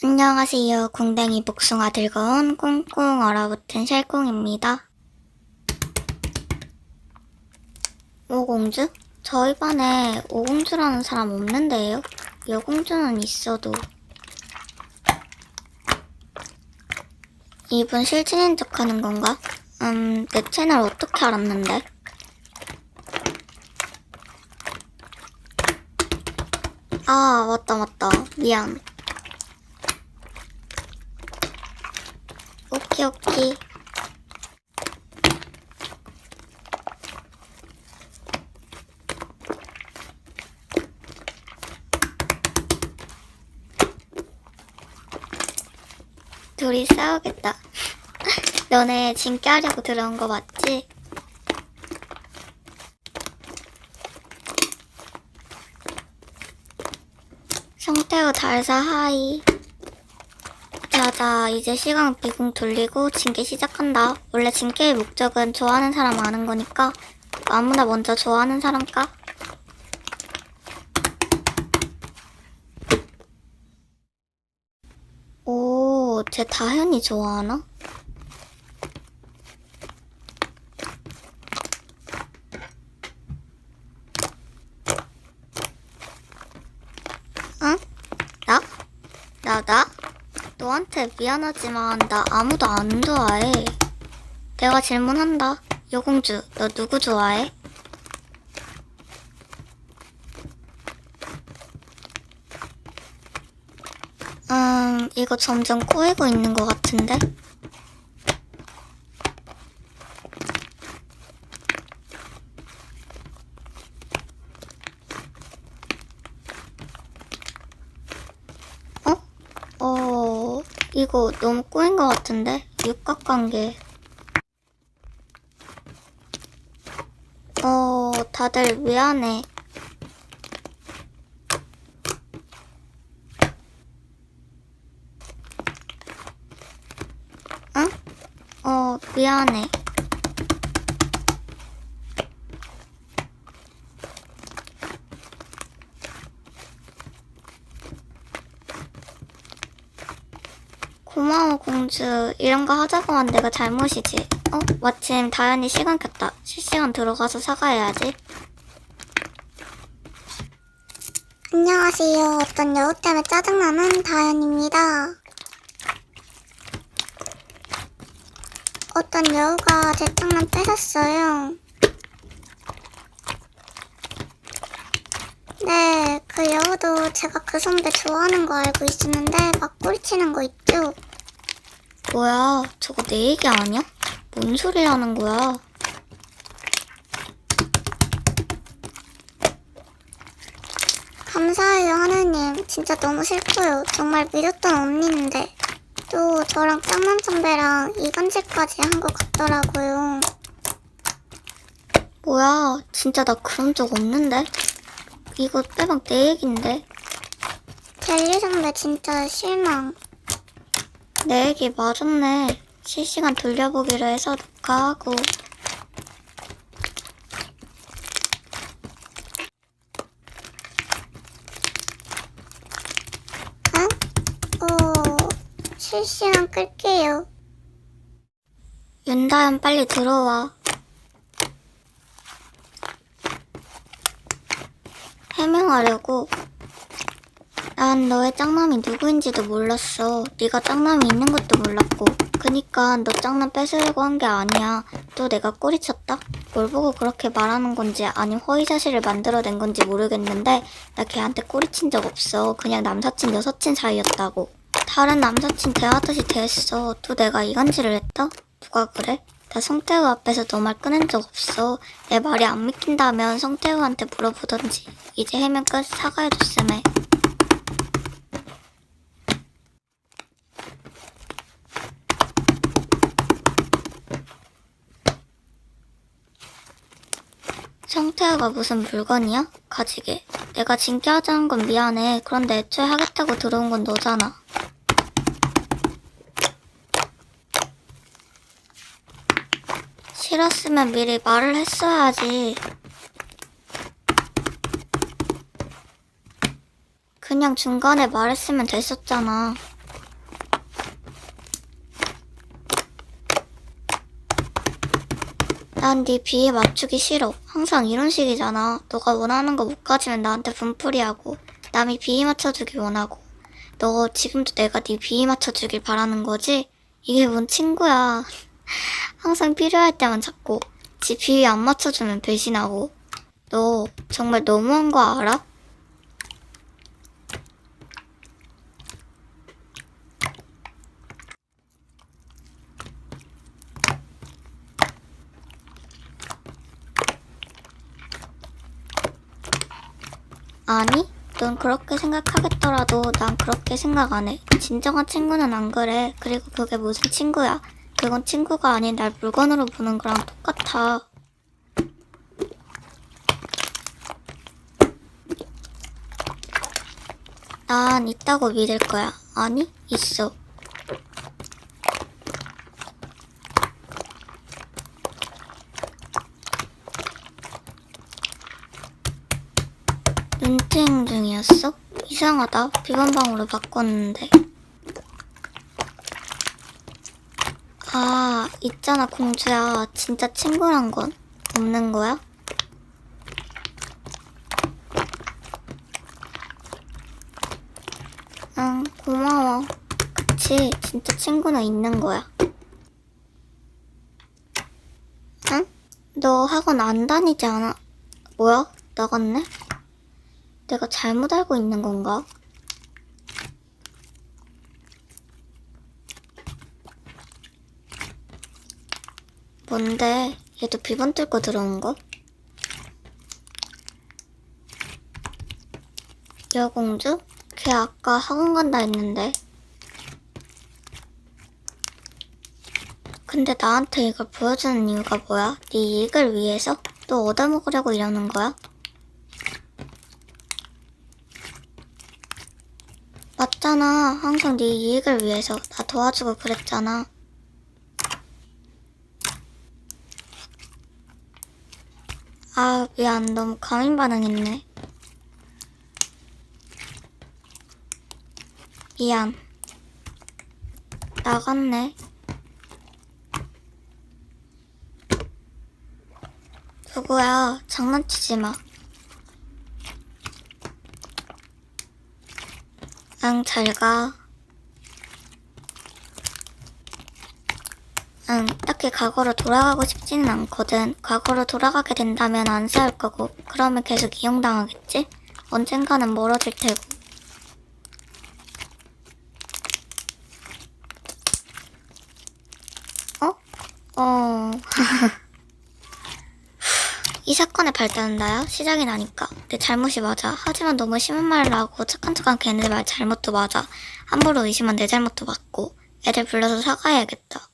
안녕하세요. 궁뎅이 복숭아 온 꽁꽁 얼어붙은 쉘꽁입니다. 오공주? 저희 반에 오공주라는 사람 없는데요? 여공주는 있어도. 이분 실친인 척 하는 건가? 음, 내 채널 어떻게 알았는데? 아, 맞다, 맞다. 미안. 오키. 둘이 싸우겠다. 너네 진 깨하려고 들어온 거 맞지? 성태우 달사 하이. 자자, 이제 시간 비공 돌리고 징계 시작한다. 원래 징계의 목적은 좋아하는 사람 아는 거니까 아무나 먼저 좋아하는 사람 까? 오, 쟤 다현이 좋아하나? 응? 나? 나, 나? 너한테 미안하지만 나 아무도 안 좋아해. 내가 질문한다. 여공주, 너 누구 좋아해? 음, 이거 점점 꼬이고 있는 것 같은데? 어? 어, 이거 너무 꼬인 것 같은데? 육각관계. 어, 다들 미안해. 응? 어, 미안해. 고마워, 공주. 이런 거 하자고 한 내가 잘못이지. 어? 마침 다현이 시간 켰다. 실시간 들어가서 사과해야지. 안녕하세요. 어떤 여우 때문에 짜증나는 다현입니다. 어떤 여우가 제 장난 뺏었어요. 네, 그 여우도 제가 그 선배 좋아하는 거 알고 있었는데 막 꼬리치는 거 있죠? 뭐야, 저거 내 얘기 아니야? 뭔 소리 하는 거야? 감사해요, 하느님. 진짜 너무 싫고요. 정말 믿었던 언니인데. 또 저랑 짱남 선배랑 이간질까지 한 것 같더라고요. 뭐야, 진짜 나 그런 적 없는데? 이거 빼박 내 얘긴데. 젤리 선배 진짜 실망. 내 얘기 맞았네. 실시간 돌려보기로 해서 녹화하고. 응? 어, 실시간 끌게요. 윤다현 빨리 들어와. 해명하려고. 난 너의 짱남이 누구인지도 몰랐어. 네가 짱남이 있는 것도 몰랐고. 그니까 너 짱남 뺏으려고 한 게 아니야. 또 내가 꼬리쳤다? 뭘 보고 그렇게 말하는 건지 아님 허위사실을 만들어낸 건지 모르겠는데 나 걔한테 꼬리친 적 없어. 그냥 남사친 여사친 사이였다고. 다른 남사친 대하듯이 대했어. 또 내가 이간질을 했다? 누가 그래? 나 성태우 앞에서 너말 꺼낸 적 없어. 내 말이 안 믿긴다면 성태우한테 물어보던지. 이제 해면 끝 사과해줬음에. 태우가 무슨 물건이야? 가지게. 내가 징계하자는 건 미안해. 그런데 애초에 하겠다고 들어온 건 너잖아. 싫었으면 미리 말을 했어야지. 그냥 중간에 말했으면 됐었잖아. 난 네 비에 맞추기 싫어. 항상 이런 식이잖아. 너가 원하는 거 못 가지면 나한테 분풀이하고 남이 비위 맞춰주길 원하고 너 지금도 내가 네 비위 맞춰주길 바라는 거지? 이게 뭔 친구야. 항상 필요할 때만 찾고 지 비위 안 맞춰주면 배신하고 너 정말 너무한 거 알아? 아니, 넌 그렇게 생각하겠더라도 난 그렇게 생각 안 해. 진정한 친구는 안 그래. 그리고 그게 무슨 친구야. 그건 친구가 아닌 날 물건으로 보는 거랑 똑같아. 난 있다고 믿을 거야. 아니, 있어. 눈팅 중이었어? 이상하다. 비번방으로 바꿨는데. 아, 있잖아, 공주야. 진짜 친구란 건 없는 거야? 응, 고마워. 그치, 진짜 친구는 있는 거야. 응? 너 학원 안 다니지 않아? 뭐야? 나갔네? 내가 잘못 알고 있는 건가? 뭔데? 얘도 비번 뚫고 들어온 거? 여공주? 걔 아까 학원 간다 했는데. 근데 나한테 이걸 보여주는 이유가 뭐야? 네 이익을 위해서? 또 얻어먹으려고 이러는 거야? 맞잖아. 항상 네 이익을 위해서 나 도와주고 그랬잖아. 아, 미안. 너무 과민 반응했네. 미안. 나갔네. 누구야? 장난치지 마. 응, 잘 가. 응, 딱히 과거로 돌아가고 싶지는 않거든. 과거로 돌아가게 된다면 안 싸울 거고, 그러면 계속 이용당하겠지? 언젠가는 멀어질 테고. 어? 어. 이 사건의 발단은 나야? 시작이 나니까. 내 잘못이 맞아. 하지만 너무 심한 말을 하고 착한 척한 걔네 말 잘못도 맞아. 함부로 의심한 내 잘못도 맞고. 애들 불러서 사과해야겠다.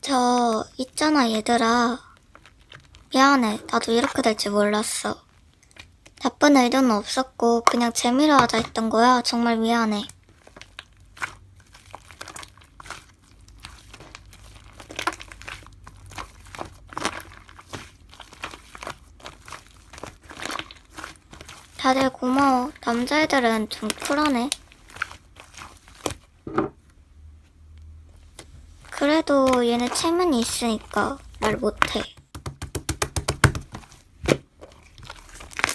저, 있잖아, 얘들아. 미안해. 나도 이렇게 될 줄 몰랐어. 나쁜 의도는 없었고, 그냥 재미로 하자 했던 거야. 정말 미안해. 다들 고마워. 남자애들은 좀 쿨하네. 그래도 얘네 체면이 있으니까 말 못해.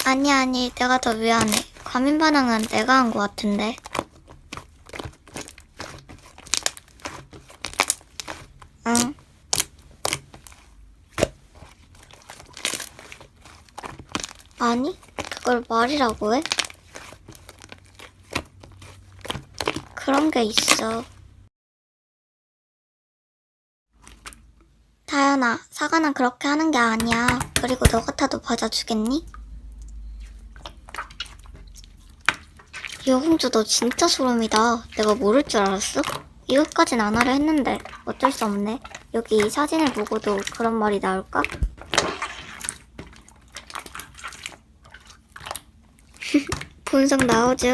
아니, 아니, 내가 더 미안해. 과민 반응은 내가 한 것 같은데. 응. 아니, 그걸 말이라고 해? 그런 게 있어. 다현아, 사과는 그렇게 하는 게 아니야. 그리고 너 같아도 받아주겠니? 여공주 너 진짜 소름이다. 내가 모를 줄 알았어? 이것까진 안 하려 했는데 어쩔 수 없네. 여기 이 사진을 보고도 그런 말이 나올까? 본성 나오죠?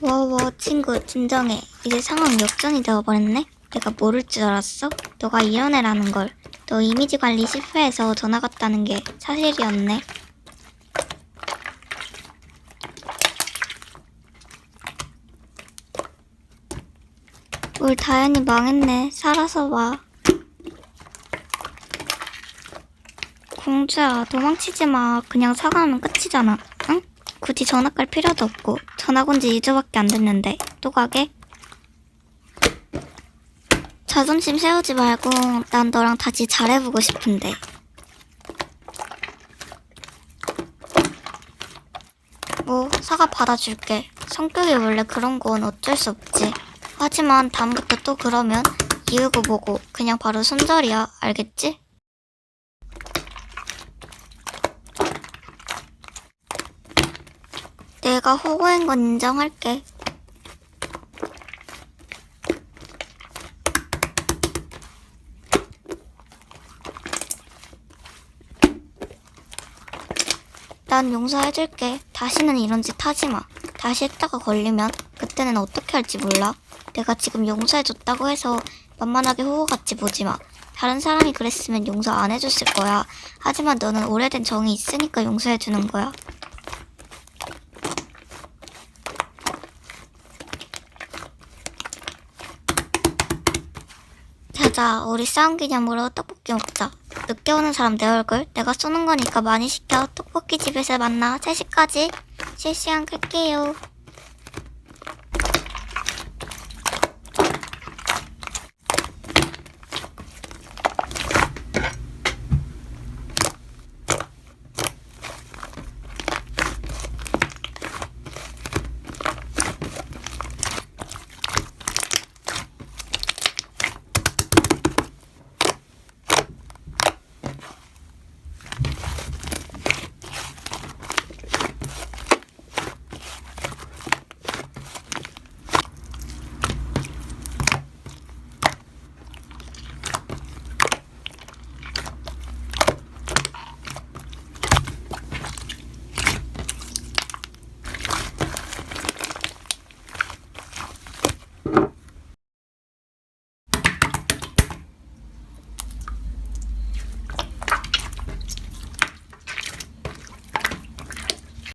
와와 친구 진정해. 이제 상황 역전이 되어버렸네. 내가 모를 줄 알았어? 너가 이런 애라는 걸. 너 이미지 관리 실패해서 전화 갔다는 게 사실이었네. 우리 다현이 망했네. 살아서 와. 공주야, 도망치지 마. 그냥 사과하면 끝이잖아. 응? 굳이 전학 갈 필요도 없고. 전학 온 지 2주밖에 안 됐는데. 또 가게? 자존심 세우지 말고 난 너랑 다시 잘해보고 싶은데. 뭐 사과 받아줄게. 성격이 원래 그런 건 어쩔 수 없지. 하지만 다음부터 또 그러면 이유고 뭐고 그냥 바로 손절이야. 알겠지? 내가 호구인 건 인정할게. 난 용서해줄게. 다시는 이런 짓 하지 마. 다시 했다가 걸리면 그때는 어떻게 할지 몰라. 내가 지금 용서해줬다고 해서 만만하게 호구 같이 보지 마. 다른 사람이 그랬으면 용서 안 해줬을 거야. 하지만 너는 오래된 정이 있으니까 용서해주는 거야. 자자, 우리 싸움 기념으로 떡볶이 먹자. 늦게 오는 사람 내 얼굴 내가 쏘는 거니까 많이 시켜. 떡볶이 집에서 만나. 3시까지 실시간 끌게요.